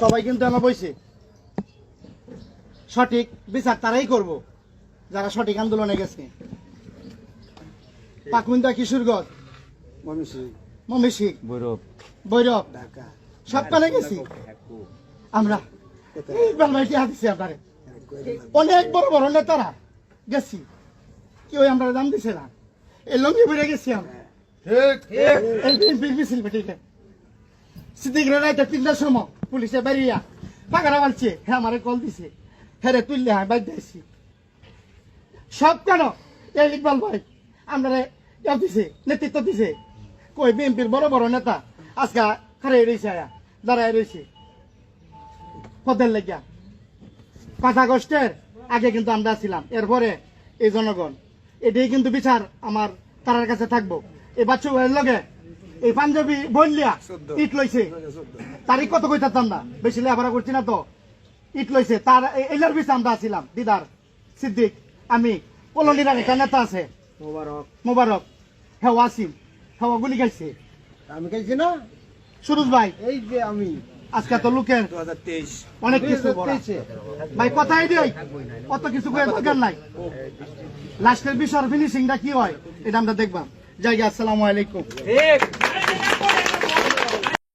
সবাই কিন্তু আমার বইছে। সঠিক বিচার তারাই করব যারা সঠিক আন্দোলনে গেছে। পাকুন্দা কিশোরগঞ্জ বৈরব বৈরব সবখানে গেছি। আমরা। ইকবাল ভাইকে হাতিছি আপনারে। অনেক বড় বড় নেতারা গেছি। কেউ আমরা দাম দিছে না। এই লঙ্গি বেড়ে গেছি আমরা। এই বিএনপির মিছিল বেটিকে সব কেন? ভাই দিছে, নেতৃত্ব দিছে। কই বিএনপির বড় বড় নেতা আজকে খারে রয়েছে আয়া, দাঁড়ায় রয়েছে পদের লেগিয়া। পাঁচ আগস্টের আগে কিন্তু আমরা ছিলাম। এরপরে এই জনগণ। এটাই কিন্তু বিচার আমার তারার কাছে থাকব। এই বাচ্চা লগে এই পাঞ্জাবি বললিয়া ইট লইছে। তারিখ কত কইতাম না বেশি লেখাপড়া করছি না তো। ইট লইছে। তার এই- এইলার আমরা ছিলাম দিদার সিদ্দিক আমি। কলোনির একটা নেতা আছে। মোবারক। মোবারক। হ্যাঁ ওয়াসিম। হ্যাঁ গুলি খাইছে। আমি খাইছি না? সুরজ ভাই। এই যে আমি। আজকে তো লোকের অনেক কিছু। ভাই কথাই দিই। অত কিছু করে দরকার নাই। লাস্টের বিষয় ফিনিশিংটা কি হয় এটা আমরা দেখবাম। জায়গা আসসালামু আলাইকুম। ঠিক। Gracias.